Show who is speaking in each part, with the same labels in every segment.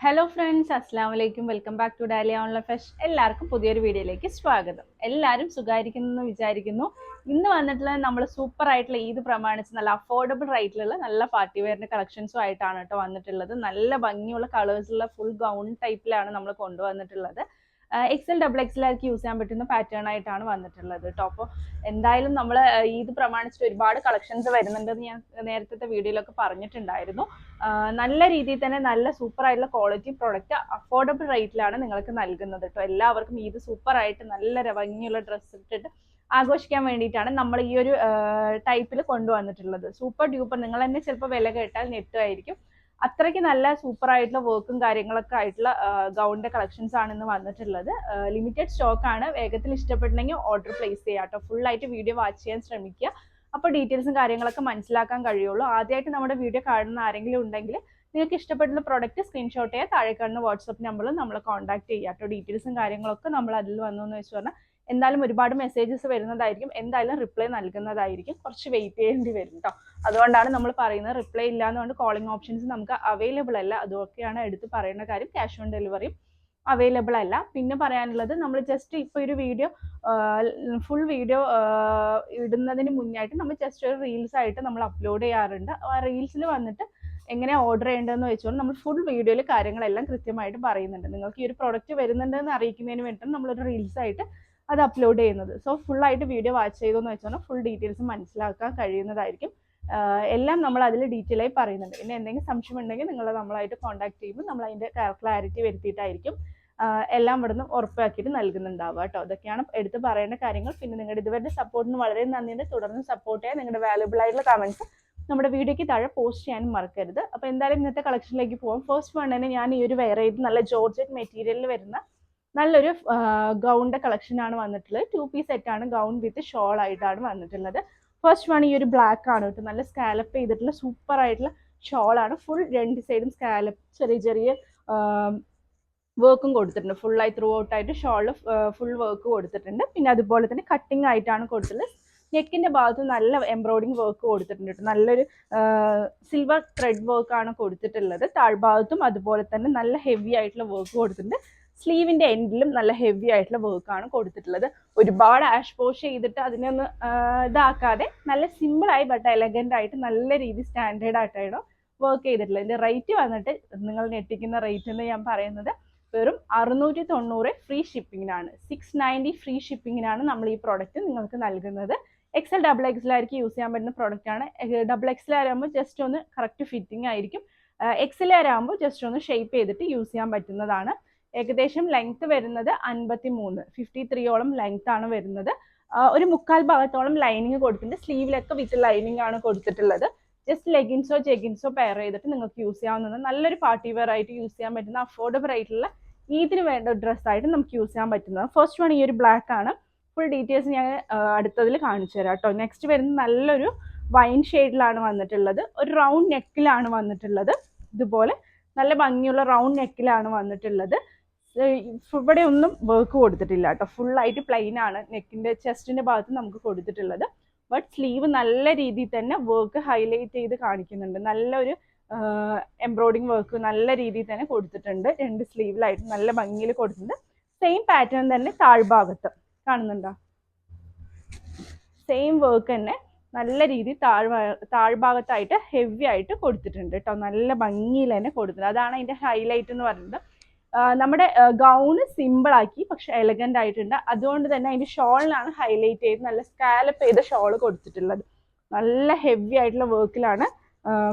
Speaker 1: Hello friends അസ്സാം വലൈക്കും welcome back to Dalia online fresh എല്ലാവർക്കും പുതിയൊരു വീഡിയോയിലേക്ക് സ്വാഗതം. എല്ലാവരും സുഖമായിരിക്കുന്നു വിചാരിക്കുന്നു. ഇന്ന് വന്നിട്ടുള്ള നമ്മൾ സൂപ്പർ ആയിട്ടുള്ള ഈദ് പ്രമാണിച്ച് നല്ല അഫോർഡബിൾ റേറ്റിലുള്ള നല്ല പാർട്ടി വെയറിന്റെ കളക്ഷൻസും ആയിട്ടാണ് കേട്ടോ വന്നിട്ടുള്ളത്. നല്ല ഭംഗിയുള്ള കളേഴ്സുള്ള ഫുൾ ഗൗൺ ടൈപ്പിലാണ് നമ്മൾ കൊണ്ടുവന്നിട്ടുള്ളത്. എക്സൽ ഡബിൾ ആർക്ക് യൂസ് ചെയ്യാൻ പറ്റുന്ന പാറ്റേൺ ആയിട്ടാണ് വന്നിട്ടുള്ളത് കേട്ടോ എന്തായാലും നമ്മൾ ഇത് പ്രമാണിച്ചിട്ട് ഒരുപാട് കളക്ഷൻസ് വരുന്നുണ്ടെന്ന് ഞാൻ നേരത്തെ വീഡിയോയിലൊക്കെ പറഞ്ഞിട്ടുണ്ടായിരുന്നു. നല്ല രീതിയിൽ തന്നെ നല്ല സൂപ്പർ ആയിട്ടുള്ള ക്വാളിറ്റി പ്രോഡക്റ്റ് അഫോർഡബിൾ റേറ്റിലാണ് നിങ്ങൾക്ക് നൽകുന്നത് കേട്ടോ എല്ലാവർക്കും ഇത് സൂപ്പർ ആയിട്ട് നല്ല ഭംഗിയുള്ള ഡ്രസ്സ് ഇട്ടിട്ട് ആഘോഷിക്കാൻ വേണ്ടിയിട്ടാണ് നമ്മൾ ഈ ഒരു ടൈപ്പിൽ കൊണ്ടുവന്നിട്ടുള്ളത്. സൂപ്പർ ഡ്യൂപ്പർ നിങ്ങൾ തന്നെ ചിലപ്പോൾ വില കേട്ടാൽ നെറ്റുമായിരിക്കും അത്രയ്ക്ക് നല്ല സൂപ്പർ ആയിട്ടുള്ള വർക്കും കാര്യങ്ങളൊക്കെ ആയിട്ടുള്ള ഗൗണിന്റെ കളക്ഷൻസ് ആണ് ഇന്ന് വന്നിട്ടുള്ളത്. ലിമിറ്റഡ് സ്റ്റോക്ക് ആണ്. വേഗത്തിൽ ഇഷ്ടപ്പെടണമെങ്കിൽ ഓർഡർ പ്ലേസ് ചെയ്യാം കേട്ടോ. ഫുൾ ആയിട്ട് വീഡിയോ വാച്ച് ചെയ്യാൻ ശ്രമിക്കുക. അപ്പോൾ ഡീറ്റെയിൽസും കാര്യങ്ങളൊക്കെ മനസ്സിലാക്കാൻ കഴിയുള്ളൂ. ആദ്യമായിട്ട് നമ്മുടെ വീഡിയോ കാണുന്ന ആരെങ്കിലും ഉണ്ടെങ്കിൽ നിങ്ങൾക്ക് ഇഷ്ടപ്പെടുന്ന പ്രോഡക്റ്റ് സ്ക്രീൻഷോട്ട് ചെയ്യുക താഴെ കാണുന്ന വാട്സപ്പ് നമ്പറിൽ നമ്മളെ കോൺടാക്ട് ചെയ്യുക കേട്ടോ. ഡീറ്റെയിൽസും കാര്യങ്ങളൊക്കെ നമ്മൾ അതിൽ വന്നു എന്ന് വെച്ച് പറഞ്ഞാൽ എന്തായാലും ഒരുപാട് മെസ്സേജസ് വരുന്നതായിരിക്കും. എന്തായാലും റിപ്ലൈ നൽകുന്നതായിരിക്കും. കുറച്ച് വെയിറ്റ് ചെയ്യേണ്ടി വരും കേട്ടോ അതുകൊണ്ടാണ് നമ്മൾ പറയുന്നത് റിപ്ലൈ ഇല്ലാന്നുകൊണ്ട് കോളിംഗ് ഓപ്ഷൻസ് നമുക്ക് അവൈലബിൾ അല്ല. അതൊക്കെയാണ് എടുത്ത് പറയുന്ന കാര്യം. ക്യാഷ് ഓൺ ഡെലിവറിയും അവൈലബിൾ അല്ല. പിന്നെ പറയാനുള്ളത് നമ്മൾ ജസ്റ്റ് ഇപ്പോൾ ഒരു വീഡിയോ ഫുൾ വീഡിയോ ഇടുന്നതിന് മുന്നായിട്ട് നമ്മൾ ജസ്റ്റ് ഒരു റീൽസ് ആയിട്ട് നമ്മൾ അപ്ലോഡ് ചെയ്യാറുണ്ട്. ആ റീൽസിൽ വന്നിട്ട് എങ്ങനെ ഓർഡർ ചെയ്യേണ്ടതെന്ന് വെച്ചുകൊണ്ട് നമ്മൾ ഫുൾ വീഡിയോയിൽ കാര്യങ്ങളെല്ലാം കൃത്യമായിട്ട് പറയുന്നുണ്ട്. നിങ്ങൾക്ക് ഈ ഒരു പ്രോഡക്റ്റ് വരുന്നുണ്ടെന്ന് അറിയിക്കുന്നതിന് വേണ്ടിയിട്ട് നമ്മളൊരു റീൽസ് ആയിട്ട് അത് അപ്ലോഡ് ചെയ്യുന്നത്. സോ ഫുൾ ആയിട്ട് വീഡിയോ വാച്ച് ചെയ്തെന്ന് വെച്ചാൽ ഫുൾ ഡീറ്റെയിൽസ് മനസ്സിലാക്കാൻ കഴിയുന്നതായിരിക്കും. എല്ലാം നമ്മൾ അതിൽ ഡീറ്റെയിൽ ആയി പറയുന്നുണ്ട്. പിന്നെ എന്തെങ്കിലും സംശയം ഉണ്ടെങ്കിൽ നിങ്ങൾ നമ്മളായിട്ട് കോൺടാക്ട് ചെയ്യുമ്പോൾ നമ്മൾ അതിന്റെ ക്ലാരിറ്റി വരുത്തിയിട്ടായിരിക്കും എല്ലാം ഇവിടുന്ന് ഉറപ്പാക്കിയിട്ട് നൽകുന്നുണ്ടാവുക കേട്ടോ. അതൊക്കെയാണ് എടുത്ത് പറയേണ്ട കാര്യങ്ങൾ. പിന്നെ നിങ്ങളുടെ ഇതുവരെ സപ്പോർട്ടിന് വളരെ നന്ദിയുണ്ട്. തുടർന്ന് സപ്പോർട്ട് ചെയ്യാൻ നിങ്ങളുടെ വാലുബിൾ ആയിട്ടുള്ള കമൻസ് നമ്മുടെ വീഡിയോയ്ക്ക് താഴെ പോസ്റ്റ് ചെയ്യാനും മറക്കരുത്. അപ്പോൾ എന്തായാലും ഇന്നത്തെ കളക്ഷനിലേക്ക് പോകാം ഫസ്റ്റ് വൺ തന്നെ ഞാൻ ഈ ഒരു വെറൈറ്റി നല്ല ജോർജറ്റ് മെറ്റീരിയലിൽ വരുന്ന നല്ലൊരു ഗൗണിന്റെ കളക്ഷനാണ് വന്നിട്ടുള്ളത്. ടു പീസ് സെറ്റാണ് ഗൗൺ വിത്ത് ഷോൾ ആയിട്ടാണ് വന്നിട്ടുള്ളത്. ഫസ്റ്റ് വൺ ഈ ഒരു ബ്ലാക്ക് ആണ് കേട്ടോ. നല്ല സ്കാലപ്പ് ചെയ്തിട്ടുള്ള സൂപ്പർ ആയിട്ടുള്ള ഷോളാണ് ഫുൾ രണ്ട് സൈഡും സ്കാലപ്പ് ചെറിയ ചെറിയ വർക്കും കൊടുത്തിട്ടുണ്ട്. ഫുള്ളായി ത്രൂ ഔട്ട് ആയിട്ട് ഷോളിൽ ഫുൾ വർക്ക് കൊടുത്തിട്ടുണ്ട്. പിന്നെ അതുപോലെ തന്നെ കട്ടിങ് ആയിട്ടാണ് കൊടുത്തിട്ടുള്ളത്. നെക്കിന്റെ ഭാഗത്ത് നല്ല എംബ്രോയിഡിങ് വർക്ക് കൊടുത്തിട്ടുണ്ട് കേട്ടോ. നല്ലൊരു സിൽവർ ത്രെഡ് ആണ് കൊടുത്തിട്ടുള്ളത്. താഴ്ഭാഗത്തും അതുപോലെ തന്നെ നല്ല ഹെവി ആയിട്ടുള്ള വർക്ക് കൊടുത്തിട്ടുണ്ട്. സ്ലീവിന്റെ എൻഡിലും നല്ല ഹെവി ആയിട്ടുള്ള വർക്ക് ആണ് കൊടുത്തിട്ടുള്ളത്. ഒരുപാട് ആഷ് പോഷ് ചെയ്തിട്ട് അതിനൊന്ന് ഇതാക്കാതെ നല്ല സിമ്പിൾ ആയി ബട്ട് എലഗന്റ് ആയിട്ട് നല്ല രീതി സ്റ്റാൻഡേർഡ് ആയിട്ടാണ് വർക്ക് ചെയ്തിട്ടുള്ളത്. ഇതിന്റെ റേറ്റ് വന്നിട്ട് നിങ്ങൾ ഞെട്ടിക്കുന്ന റേറ്റ് എന്ന് ഞാൻ പറയുന്നത് വെറും അറുന്നൂറ്റി തൊണ്ണൂറ് ഫ്രീ ഷിപ്പിങ്ങിനാണ് സിക്സ് നയന്റി ഫ്രീ ഷിപ്പിങ്ങിനാണ് നമ്മൾ ഈ പ്രോഡക്റ്റ് നിങ്ങൾക്ക് നൽകുന്നത്. എക്സൽ ഡബിൾ എക്സൽ ആയിരിക്കും യൂസ് ചെയ്യാൻ പറ്റുന്ന പ്രോഡക്റ്റ് ആണ്. ഡബിൾ എക്സൽ ആകുമ്പോൾ ജസ്റ്റ് ഒന്ന് കറക്റ്റ് ഫിറ്റിംഗ് ആയിരിക്കും. എക്സൽ ആകുമ്പോൾ ജസ്റ്റ് ഒന്ന് ഷേപ്പ് ചെയ്തിട്ട് യൂസ് ചെയ്യാൻ പറ്റുന്നതാണ്. ഏകദേശം ലെങ്ത് വരുന്നത് അൻപത്തി മൂന്ന് ഫിഫ്റ്റി ത്രീയോളം ലെങ്ത് ആണ് വരുന്നത്. ഒരു മുക്കാൽ ഭാഗത്തോളം ലൈനിങ് കൊടുത്തിട്ടുണ്ട്. സ്ലീവിലൊക്കെ വിത്ത് ലൈനിങ് ആണ് കൊടുത്തിട്ടുള്ളത്. ജസ്റ്റ് ലെഗിൻസോ ജെഗിൻസോ പെയർ ചെയ്തിട്ട് നിങ്ങൾക്ക് യൂസ് ചെയ്യാവുന്നത് നല്ലൊരു പാർട്ടി വെയർ ആയിട്ട് യൂസ് ചെയ്യാൻ പറ്റുന്ന അഫോർഡബിൾ ആയിട്ടുള്ള ഇതിന് വേണ്ട ഡ്രസ്സ് ആയിട്ട് നമുക്ക് യൂസ് ചെയ്യാൻ പറ്റുന്നത് ഫസ്റ്റ് വൺ ഈ ഒരു ബ്ലാക്ക് ആണ്. ഫുൾ ഡീറ്റെയിൽസ് ഞാൻ അടുത്തതിൽ കാണിച്ചു തരാം കേട്ടോ. നെക്സ്റ്റ് വരുന്നത് നല്ലൊരു വൈൻ ഷെയ്ഡിലാണ് വന്നിട്ടുള്ളത്. ഒരു റൗണ്ട് നെക്കിലാണ് വന്നിട്ടുള്ളത്. ഇതുപോലെ നല്ല ഭംഗിയുള്ള റൗണ്ട് നെക്കിലാണ് വന്നിട്ടുള്ളത്. ഇവിടെ ഒന്നും വർക്ക് കൊടുത്തിട്ടില്ല കേട്ടോ. ഫുൾ ആയിട്ട് പ്ലെയിൻ ആണ്. നെക്കിന്റെ ചെസ്റ്റിന്റെ ഭാഗത്ത് നമുക്ക് കൊടുത്തിട്ടുള്ളത്. ബട്ട് സ്ലീവ് നല്ല രീതിയിൽ തന്നെ വർക്ക് ഹൈലൈറ്റ് ചെയ്ത് കാണിക്കുന്നുണ്ട്. നല്ലൊരു എംബ്രോയിഡിങ് വർക്ക് നല്ല രീതിയിൽ തന്നെ കൊടുത്തിട്ടുണ്ട്. രണ്ട് സ്ലീവിലായിട്ട് നല്ല ഭംഗിയിൽ കൊടുത്തിട്ടുണ്ട്. സെയിം പാറ്റേൺ തന്നെ താഴ്ഭാഗത്ത്. കാണുന്നുണ്ടോ? സെയിം വർക്ക് തന്നെ നല്ല രീതിയിൽ താഴ്ഭാ താഴ്ഭാഗത്തായിട്ട് ഹെവി ആയിട്ട് കൊടുത്തിട്ടുണ്ട് കേട്ടോ. നല്ല ഭംഗിയിൽ തന്നെ കൊടുത്തിട്ടുണ്ട്. അതാണ് അതിന്റെ ഹൈലൈറ്റ് എന്ന് പറയുന്നത്. നമ്മുടെ ഗൗണ് സിമ്പിൾ ആക്കി പക്ഷെ എലഗന്റ് ആയിട്ടുണ്ട്. അതുകൊണ്ട് തന്നെ അതിന്റെ ഷോളിനാണ് ഹൈലൈറ്റ് ചെയ്ത് നല്ല സ്കാലപ്പ് ചെയ്ത ഷോൾ കൊടുത്തിട്ടുള്ളത്. നല്ല ഹെവി ആയിട്ടുള്ള വർക്കിലാണ്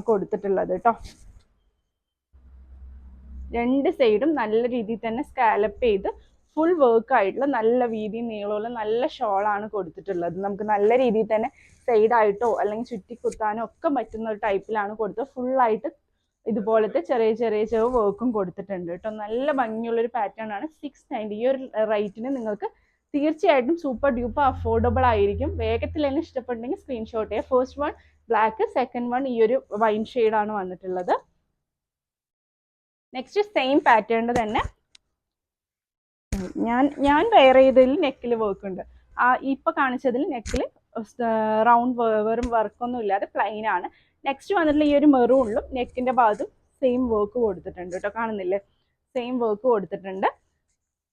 Speaker 1: കൊടുത്തിട്ടുള്ളത് കേട്ടോ രണ്ട് സൈഡും നല്ല രീതിയിൽ തന്നെ സ്കാലപ്പ് ചെയ്ത് ഫുൾ വർക്ക് ആയിട്ടുള്ള നല്ല വീതി നീളമുള്ള നല്ല ഷോളാണ് കൊടുത്തിട്ടുള്ളത്. നമുക്ക് നല്ല രീതിയിൽ തന്നെ സൈഡായിട്ടോ അല്ലെങ്കിൽ ചുറ്റി കുത്താനോ ഒക്കെ പറ്റുന്ന ഒരു ടൈപ്പിലാണ് കൊടുത്തത്. ഫുൾ ആയിട്ട് ഇതുപോലത്തെ ചെറിയ ചെറിയ ചെറിയ വർക്കും കൊടുത്തിട്ടുണ്ട് കേട്ടോ. നല്ല ഭംഗിയുള്ളൊരു പാറ്റേൺ ആണ് സിക്സ് നയന്റി ഈ ഒരു റേറ്റിന് നിങ്ങൾക്ക് തീർച്ചയായിട്ടും സൂപ്പർ ഡ്യൂപ്പർ അഫോർഡബിൾ ആയിരിക്കും. വേഗത്തിൽ തന്നെ ഇഷ്ടപ്പെട്ടെങ്കിൽ സ്ക്രീൻഷോട്ട് ചെയ്യുക first one black second one ഈ ഒരു വൈൻ ആണ് വന്നിട്ടുള്ളത്. നെക്സ്റ്റ് സെയിം പാറ്റേണിൽ തന്നെ ഞാൻ ഞാൻ വെയർ ചെയ്തതിൽ നെക്കിൽ വർക്ക് ഉണ്ട്. ആ ഇപ്പൊ കാണിച്ചതിൽ നെക്കിൽ റൗണ്ട് വെറും വർക്കൊന്നും ഇല്ലാതെ പ്ലെയിൻ ആണ്. നെക്സ്റ്റ് വന്നിട്ടുള്ള ഈ ഒരു മെറൂണിലും നെക്കിന്റെ ഭാഗത്തും സെയിം വർക്ക് കൊടുത്തിട്ടുണ്ട് കേട്ടോ. കാണുന്നില്ലേ? സെയിം വർക്ക് കൊടുത്തിട്ടുണ്ട്.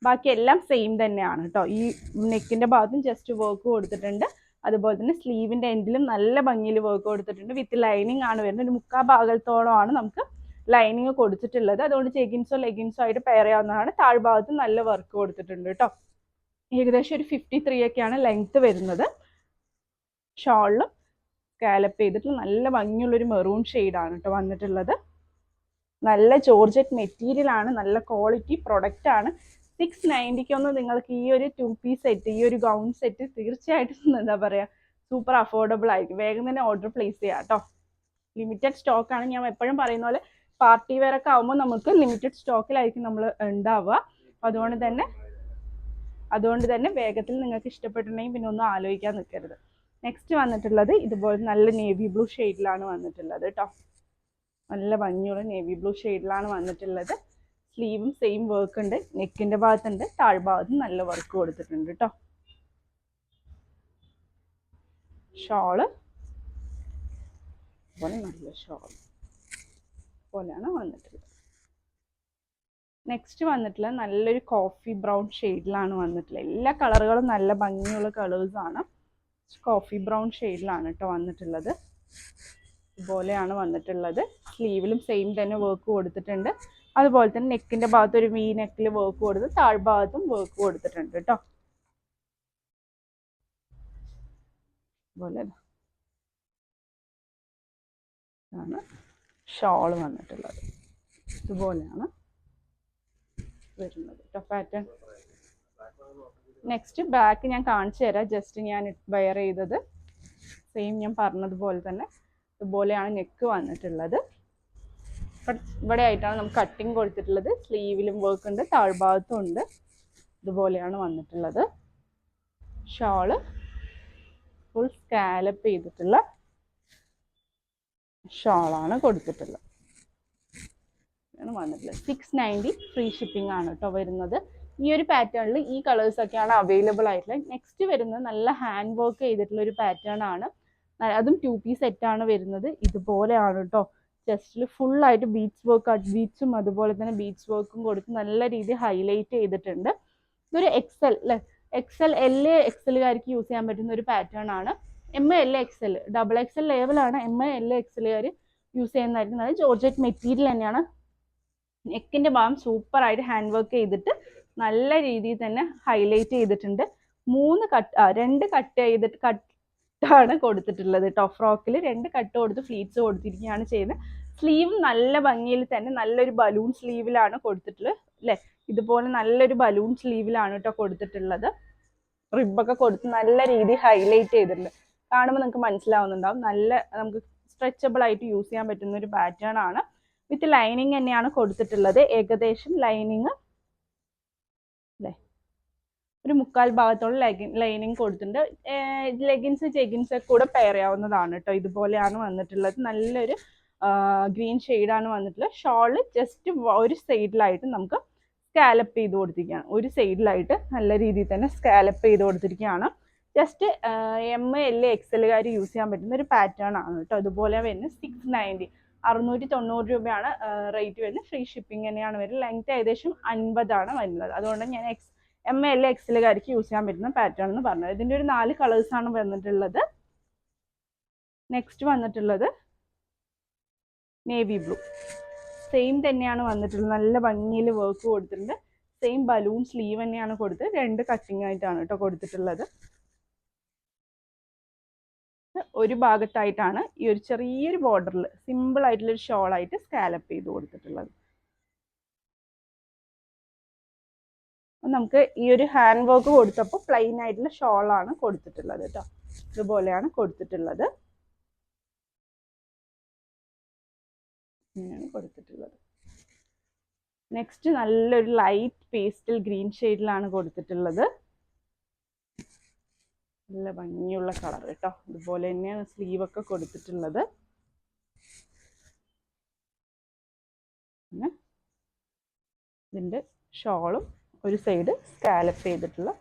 Speaker 1: ബാക്കി എല്ലാം സെയിം തന്നെയാണ് കേട്ടോ. ഈ നെക്കിന്റെ ഭാഗത്തും ജസ്റ്റ് വർക്ക് കൊടുത്തിട്ടുണ്ട്. അതുപോലെ തന്നെ സ്ലീവിന്റെ എൻഡിലും നല്ല ഭംഗിയിൽ വർക്ക് കൊടുത്തിട്ടുണ്ട്. വിത്ത് ലൈനിങ് ആണ് വരുന്നത്. ഒരു മുക്കാ ഭാഗത്തോളമാണ് നമുക്ക് ലൈനിങ് കൊടുത്തിട്ടുള്ളത്. അതുകൊണ്ട് ചെഗിൻസോ ലെഗിൻസോ ആയിട്ട് പെയർ ചെയ്യാവുന്നതാണ്. താഴ്ഭാഗത്ത് നല്ല വർക്ക് കൊടുത്തിട്ടുണ്ട് കേട്ടോ. ഏകദേശം ഒരു ഫിഫ്റ്റി ത്രീ ഒക്കെയാണ് ലെങ്ത് വരുന്നത്. ഷോളിലും സ്കാലപ്പ് ചെയ്തിട്ട് നല്ല ഭംഗിയുള്ളൊരു മെറൂൺ ഷെയ്ഡാണ് കേട്ടോ വന്നിട്ടുള്ളത്. നല്ല ജോർജറ്റ് മെറ്റീരിയൽ ആണ് നല്ല ക്വാളിറ്റി പ്രൊഡക്റ്റ് ആണ്. സിക്സ് നയന്റിക്കൊന്നും നിങ്ങൾക്ക് ഈ ഒരു ടു പീസ് സെറ്റ് ഈ ഒരു ഗൗൺ സെറ്റ് തീർച്ചയായിട്ടും എന്താ പറയുക സൂപ്പർ അഫോർഡബിൾ ആയിരിക്കും. വേഗം തന്നെ ഓർഡർ പ്ലേസ് ചെയ്യാം കേട്ടോ ലിമിറ്റഡ് സ്റ്റോക്ക് ആണ്. ഞാൻ എപ്പോഴും പറയുന്ന പോലെ പാർട്ടി വെയർ ഒക്കെ ആകുമ്പോൾ നമുക്ക് ലിമിറ്റഡ് സ്റ്റോക്കിലായിരിക്കും നമ്മൾ ഉണ്ടാവുക. അതുകൊണ്ട് തന്നെ അതുകൊണ്ട് തന്നെ വേഗത്തിൽ നിങ്ങൾക്ക് ഇഷ്ടപ്പെട്ടിട്ടുണ്ടെങ്കിൽ പിന്നെ ഒന്നും ആലോചിക്കാൻ നിൽക്കരുത്. നെക്സ്റ്റ് വന്നിട്ടുള്ളത് ഇതുപോലെ നല്ല നേവി ബ്ലൂ ഷെയ്ഡിലാണ് വന്നിട്ടുള്ളത് കേട്ടോ നല്ല ഭംഗിയുള്ള നേവി ബ്ലൂ ഷെയ്ഡിലാണ് വന്നിട്ടുള്ളത്. സ്ലീവും സെയിം വർക്ക് ഉണ്ട്. നെക്കിന്റെ ഭാഗത്തുണ്ട്. താഴ്ഭാഗത്തും നല്ല വർക്ക് കൊടുത്തിട്ടുണ്ട് കേട്ടോ ഷോൾ അതുപോലെ നല്ല ഷോൾ പോലെയാണ് വന്നിട്ടുള്ളത്. നെക്സ്റ്റ് വന്നിട്ടുള്ള നല്ലൊരു കോഫി ബ്രൗൺ ഷെയ്ഡിലാണ് വന്നിട്ടുള്ളത്. എല്ലാ കളറുകളും നല്ല ഭംഗിയുള്ള കളേഴ്സാണ് കോഫി ബ്രൗൺ ഷെയ്ഡിലാണ് കേട്ടോ വന്നിട്ടുള്ളത്. ഇതുപോലെയാണ് വന്നിട്ടുള്ളത്. സ്ലീവിലും സെയിം തന്നെ വർക്ക് കൊടുത്തിട്ടുണ്ട്. അതുപോലെ തന്നെ നെക്കിന്റെ ഭാഗത്ത് ഒരു വി നെക്കിൽ വർക്ക് കൊടുത്ത് താഴ്ഭാഗത്തും വർക്ക് കൊടുത്തിട്ടുണ്ട് കേട്ടോ അതുപോലെ ആണ് ഷോൾ വന്നിട്ടുള്ളത്. ഇതുപോലെയാണ് വരുന്നത് കേട്ടോ പാറ്റേൺ നെക്സ്റ്റ് ബാക്ക് ഞാൻ കാണിച്ചു തരാം. ജസ്റ്റ് ഞാൻ വെയർ ചെയ്തത്. സെയിം ഞാൻ പറഞ്ഞതുപോലെ തന്നെ ഇതുപോലെയാണ് നെക്ക് വന്നിട്ടുള്ളത്. ഇവിടെ ആയിട്ടാണ് നമുക്ക് കട്ടിങ് കൊടുത്തിട്ടുള്ളത്. സ്ലീവിലും വർക്ക് ഉണ്ട് താഴ്ഭാഗത്തും ഉണ്ട്. ഇതുപോലെയാണ് വന്നിട്ടുള്ളത്. ഷോൾ ഫുൾ സ്കാലപ്പ് ചെയ്തിട്ടുള്ള ഷോളാണ് കൊടുത്തിട്ടുള്ളത്. വന്നിട്ടുള്ളത്. സിക്സ് നയന്റി ഫ്രീ ഷിപ്പിംഗ് ആണ് കേട്ടോ വരുന്നത്. ഈ ഒരു പാറ്റേണിൽ ഈ കളേഴ്സ് ഒക്കെയാണ് അവൈലബിൾ ആയിട്ടുള്ളത്. നെക്സ്റ്റ് വരുന്നത് നല്ല ഹാൻഡ് വർക്ക് ചെയ്തിട്ടുള്ള ഒരു പാറ്റേൺ ആണ്. അതും ടു പീസ് സെറ്റ് ആണ് വരുന്നത്. ഇതുപോലെയാണ് കേട്ടോ ചെസ്റ്റിൽ ഫുള്ളായിട്ട് ബീച്ച് വർക്ക് ബീച്ചും അതുപോലെ തന്നെ ബീച്ച് വർക്കും കൊടുത്ത് നല്ല രീതിയിൽ ഹൈലൈറ്റ് ചെയ്തിട്ടുണ്ട്. ഇതൊരു എക്സൽ അല്ലേ എക്സൽ എൽ എക്സലുകാർക്ക് യൂസ് ചെയ്യാൻ പറ്റുന്ന ഒരു പാറ്റേൺ ആണ്. M L XL double XL ലെവലാണ് എം എൽ എക്സലുകാർ യൂസ് ചെയ്യുന്നതായിരിക്കും. അതായത് ജോർജറ്റ് മെറ്റീരിയൽ തന്നെയാണ്. നെക്കിന്റെ ഭാഗം സൂപ്പറായിട്ട് ഹാൻഡ് വർക്ക് ചെയ്തിട്ട് നല്ല രീതിയിൽ തന്നെ ഹൈലൈറ്റ് ചെയ്തിട്ടുണ്ട്. മൂന്ന് കട്ട് രണ്ട് കട്ട് ചെയ്തിട്ട് കട്ടാണ് കൊടുത്തിട്ടുള്ളത് ടോപ്പ് ഫ്രോക്കിൽ രണ്ട് കട്ട് കൊടുത്ത് ഫ്ലീറ്റ്സ് കൊടുത്തിരിക്കുകയാണ് ചെയ്യുന്നത്. സ്ലീവ് നല്ല ഭംഗിയിൽ തന്നെ നല്ലൊരു ബലൂൺ സ്ലീവിലാണ് കൊടുത്തിട്ടുള്ളത് അല്ലേ ഇതുപോലെ നല്ലൊരു ബലൂൺ സ്ലീവിലാണ് കേട്ടോ കൊടുത്തിട്ടുള്ളത്. റിബൊക്കെ കൊടുത്ത് നല്ല രീതിയിൽ ഹൈലൈറ്റ് ചെയ്തിട്ടുണ്ട്. കാണുമ്പോൾ നിങ്ങൾക്ക് മനസ്സിലാവുന്നുണ്ടാവും. നല്ല നമുക്ക് സ്ട്രെച്ചബിൾ ആയിട്ട് യൂസ് ചെയ്യാൻ പറ്റുന്ന ഒരു പാറ്റേൺ ആണ്. വിത്ത് ലൈനിങ് തന്നെയാണ് കൊടുത്തിട്ടുള്ളത്. ഏകദേശം ലൈനിങ് ഒരു മുക്കാൽ ഭാഗത്തോളം ലൈനിങ് ലൈനിങ് കൊടുത്തിട്ടുണ്ട്. ലെഗിൻസ് ജെഗിൻസ് ഒക്കെ കൂടെ പെയർ ചെയ്യാവുന്നതാണ് കേട്ടോ ഇതുപോലെയാണ് വന്നിട്ടുള്ളത്. നല്ലൊരു ഗ്രീൻ ഷെയ്ഡാണ് വന്നിട്ടുള്ളത്. ഷോൾ ജസ്റ്റ് ഒരു സൈഡിലായിട്ട് നമുക്ക് സ്കാലപ്പ് ചെയ്ത് കൊടുത്തിരിക്കുകയാണ്. ഒരു സൈഡിലായിട്ട് നല്ല രീതിയിൽ തന്നെ സ്കാലപ്പ് ചെയ്ത് കൊടുത്തിരിക്കുകയാണ്. ജസ്റ്റ് എം എൽ എക്സലുകാർ യൂസ് ചെയ്യാൻ പറ്റുന്ന ഒരു പാറ്റേൺ ആണ് കേട്ടോ ഇതുപോലെ വരുന്നത് സിക്സ് നയന്റി അറുന്നൂറ്റി തൊണ്ണൂറ് രൂപയാണ് റേറ്റ് വരുന്നത്. ഫ്രീ ഷിപ്പിംഗ് തന്നെയാണ് വരുന്നത്. ലെങ്ത് ഏകദേശം അൻപതാണ് വരുന്നത്. അതുകൊണ്ട് ഞാൻ എക്സ് എം എൽ എക്സിലുകാർക്ക് യൂസ് ചെയ്യാൻ പറ്റുന്ന പാറ്റേൺ എന്ന് പറഞ്ഞത്. ഇതിന്റെ ഒരു നാല് കളേഴ്സാണ് വന്നിട്ടുള്ളത്. നെക്സ്റ്റ് വന്നിട്ടുള്ളത് നേവി ബ്ലൂ സെയിം തന്നെയാണ് വന്നിട്ടുള്ളത്. നല്ല ഭംഗിയിൽ വർക്ക് കൊടുത്തിട്ടുണ്ട്. സെയിം ബലൂൺ സ്ലീവ് തന്നെയാണ് കൊടുത്ത് രണ്ട് കട്ടിങ് ആയിട്ടാണ് കേട്ടോ കൊടുത്തിട്ടുള്ളത്. ഒരു ഭാഗത്തായിട്ടാണ് ഈ ഒരു ചെറിയൊരു ബോർഡറിൽ സിമ്പിൾ ആയിട്ടുള്ള ഒരു ഷോൾ ആയിട്ട് സ്കാലപ്പ് ചെയ്ത് കൊടുത്തിട്ടുള്ളത്. നമുക്ക് ഈ ഒരു ഹാൻഡ് വർക്ക് കൊടുത്തപ്പോൾ പ്ലെയിൻ ആയിട്ടുള്ള ഷോളാണ് കൊടുത്തിട്ടുള്ളത് കേട്ടോ ഇതുപോലെയാണ് കൊടുത്തിട്ടുള്ളത്. ഇങ്ങനെയാണ് കൊടുത്തിട്ടുള്ളത്. നെക്സ്റ്റ് നല്ലൊരു ലൈറ്റ് പേസ്റ്റൽ ഗ്രീൻ ഷെയ്ഡിലാണ് കൊടുത്തിട്ടുള്ളത്. നല്ല ഭംഗിയുള്ള കളർ കേട്ടോ ഇതുപോലെ തന്നെയാണ് സ്ലീവ് ഒക്കെ കൊടുത്തിട്ടുള്ളത്. ഇതിന്റെ ഷോളും ഒരു സൈഡ് സ്കാലപ്പ് ചെയ്തിട്ടുള്ള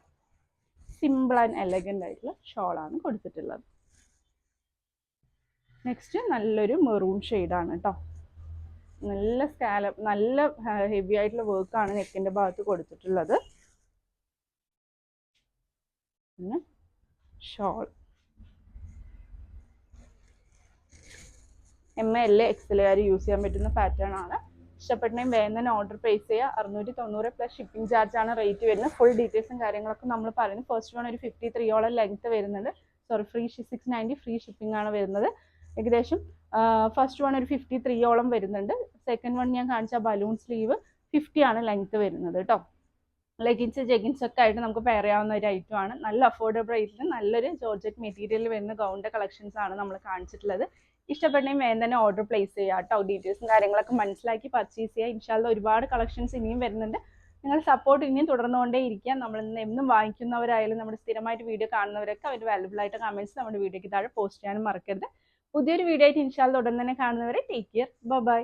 Speaker 1: സിമ്പിൾ ആൻഡ് എലഗന്റ് ആയിട്ടുള്ള ഷോളാണ് കൊടുത്തിട്ടുള്ളത്. നെക്സ്റ്റ് നല്ലൊരു മെറൂൺ ഷെയ്ഡാണ് കേട്ടോ നല്ല സ്കാല നല്ല ഹെവി ആയിട്ടുള്ള വർക്കാണ് നെക്കിന്റെ ഭാഗത്ത് കൊടുത്തിട്ടുള്ളത്. പിന്നെ shawl M L X L ആര് യൂസ് ചെയ്യാൻ പറ്റുന്ന പാറ്റേൺ ആണ്. ഇഷ്ടപ്പെട്ടെങ്കിൽ വേഗം തന്നെ ഓർഡർ പ്ലേസ് ചെയ്യുക. അറുന്നൂറ്റി തൊണ്ണൂറ് പ്ലസ് ഷിപ്പിംഗ് ചാർജ് ആണ് റേറ്റ് വരുന്നത്. ഫുൾ ഡീറ്റെയിൽസും കാര്യങ്ങളൊക്കെ നമ്മൾ പറയുന്നത് ഫസ്റ്റ് വൺ ഒരു ഫിഫ്റ്റി ത്രീയോളം ലെങ്ത് വരുന്നുണ്ട് sorry free six ninety free shipping ആണ് വരുന്നത്. ഏകദേശം ഫസ്റ്റ് വൺ ഒരു ഫിഫ്റ്റി ത്രീയോളം വരുന്നുണ്ട്. സെക്കൻഡ് വൺ ഞാൻ കാണിച്ച ബലൂൺ സ്ലീവ് ഫിഫ്റ്റി ആണ് ലെങ്ത് വരുന്നത് കേട്ടോ ലെഗിൻസ് ജെഗിൻസ് ഒക്കെ ആയിട്ട് നമുക്ക് പെയർ ചെയ്യാവുന്ന ഒരു ഐറ്റം ആണ്. നല്ല അഫോർഡബിൾ റേറ്റിൽ നല്ലൊരു ജോർജറ്റ് മെറ്റീരിയൽ വരുന്ന ഗൗണിന്റെ കളക്ഷൻസ് ആണ് നമ്മൾ കാണിച്ചിട്ടുള്ളത്. ഇഷ്ടപ്പെട്ടെങ്കിൽ വേഗം തന്നെ ഓർഡർ പ്ലേസ് ചെയ്യുക കേട്ടോ. ഡീറ്റെയിൽസും കാര്യങ്ങളൊക്കെ മനസ്സിലാക്കി പർച്ചേസ് ചെയ്യുക ഇൻഷാല്ല ഒരുപാട് കളക്ഷൻസ് ഇനിയും വരുന്നുണ്ട്. നിങ്ങൾ സപ്പോർട്ട് ഇനിയും തുടർന്നുകൊണ്ടേ ഇരിക്കുക. നമ്മൾ ഇന്ന് എന്നും വാങ്ങിക്കുന്നവരായാലും നമ്മുടെ സ്ഥിരമായിട്ട് വീഡിയോ കാണുന്നവരൊക്കെ അവർ വാലുബിൾ ആയിട്ട് കമന്റ്സ് നമ്മുടെ വീഡിയോയ്ക്ക് താഴെ പോസ്റ്റ് ചെയ്യാനും മറക്കരുത്. പുതിയൊരു വീഡിയോ ആയിട്ട് ഇൻഷാല്ല ഉടൻ തന്നെ കാണുന്നവരെ ടേക്ക് കെയർ ബൈ